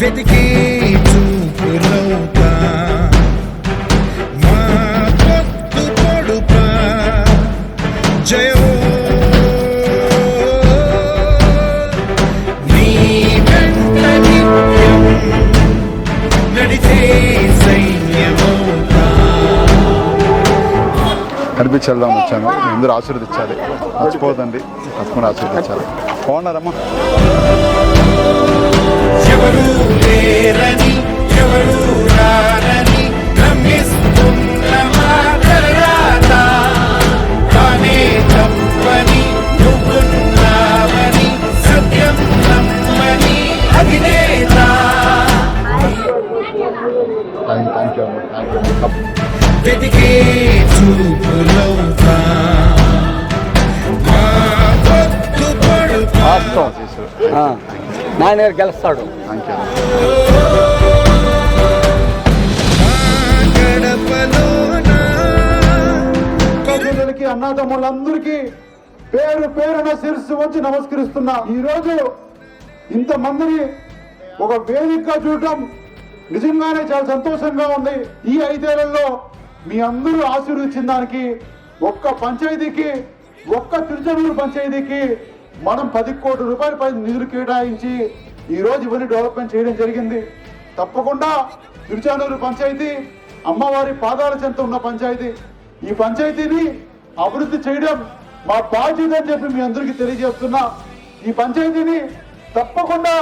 వెతికి చూపులవుతా మా పొత్తు పొడుప. జయో. నీ వెంట నిత్యం కనిపించేద్దాం వచ్చాను. అందరూ ఆశీర్వదించాలి. మర్చిపోదండి తప్పకుండా ఆశీర్వదించాలి. బాగున్నారమ్మా. ఎవరు లేరని ఎవరు రారని భ్రమిస్తున్న మాటరాత తానే తప్పని నువ్వున్నావని సత్యం నమ్మని అధినేత. వెతికే చూపులవుతా మా పడుతా నాయన గారు గెలుస్తాడు అన్నదమ్ములందరికీ పేరు పేరున శిరస్సు వచ్చి నమస్కరిస్తున్నా. ఈ రోజు ఇంతమందిని ఒక వేదికగా చూడటం నిజంగానే చాలా సంతోషంగా ఉంది. ఈ ఐదేళ్ళలో మీ అందరూ ఆశీర్వదించిన దానికి ఒక్క పంచాయతీకి ఒక్క తిరుచనూరు పంచాయతీకి మనం పది కోట్ల రూపాయల పై నిధులు కేటాయించి ఈ రోజు ఇవన్నీ డెవలప్మెంట్ చేయడం జరిగింది. తప్పకుండా తిరుచానూరు పంచాయతీ అమ్మవారి పాదాల చెంత ఉన్న పంచాయతీ. ఈ పంచాయతీని అభివృద్ధి చేయడం మా బాధ్యత అని చెప్పి మీ అందరికీ తెలియజేస్తున్నా. ఈ పంచాయతీని తప్పకుండా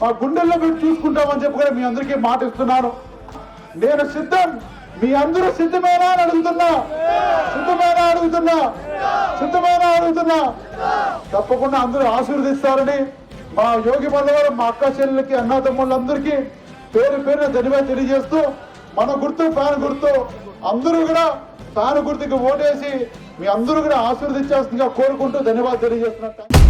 మా గుండెల్లో పెట్టి చూసుకుంటామని చెప్పి కూడా మీ అందరికీ మాట ఇస్తున్నాను నేను సిద్ధం మీ అందరూ సిద్ధమేనా అని అడుగుతున్నా. సిద్ధమేనా అడుగుతున్నా. సిద్ధమైన అడుగుతున్నా తప్పకుండా అందరూ ఆశీర్వదిస్తారని మా యోగి మల్లవరం మా అక్క చెల్లెలకి అన్నదమ్ముళ్ళందరికీ పేరు పేరున ధన్యవాదాలు తెలియజేస్తూ మన గుర్తు ఫ్యాన్ గుర్తు అందరూ కూడా ఫ్యాన్ గుర్తుకి ఓటేసి మీ అందరూ కూడా ఆశీర్వదించాల్సిందిగా కోరుకుంటూ ధన్యవాదాలు తెలియజేస్తున్నారు